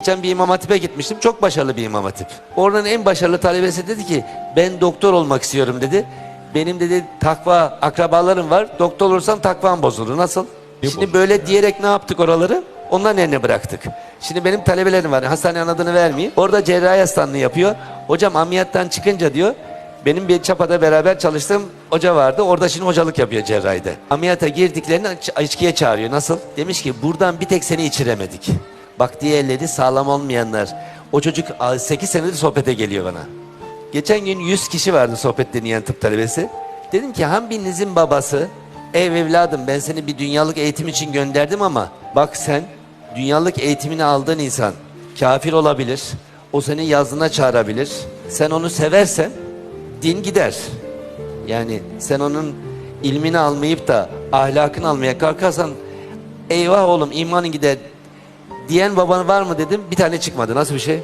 Geçen bir imam hatipe gitmiştim. Çok başarılı bir imam hatip. Oradan en başarılı talebesi dedi ki ben doktor olmak istiyorum dedi. Benim dedi takva akrabalarım var. Doktor olursam takvam bozulur. Nasıl? Şimdi böyle diyerek ne yaptık oraları? Onların eline bıraktık. Şimdi benim talebelerim var. Hastanenin adını vermeyeyim. Orada cerrahi hastanlığı yapıyor. Hocam ameliyattan çıkınca diyor benim bir çapada beraber çalıştığım hoca vardı. Orada şimdi hocalık yapıyor cerrahide. Ameliyata girdiklerini iç- içkiye çağırıyor. Nasıl? Demiş ki buradan bir tek seni içiremedik. Bak diğerleri sağlam olmayanlar. O çocuk 8 senedir sohbete geliyor bana. Geçen gün 100 kişi vardı sohbet dinleyen tıp talebesi. Dedim ki hem birinizin babası, ev evladım ben seni bir dünyalık eğitim için gönderdim ama bak sen dünyalık eğitimini aldığın insan kafir olabilir. O seni yazdığına çağırabilir. Sen onu seversen din gider. Yani sen onun ilmini almayıp da ahlakını almaya kalkarsan eyvah oğlum imanın gider diyen baban var mı dedim bir tane çıkmadı. Nasıl bir şey?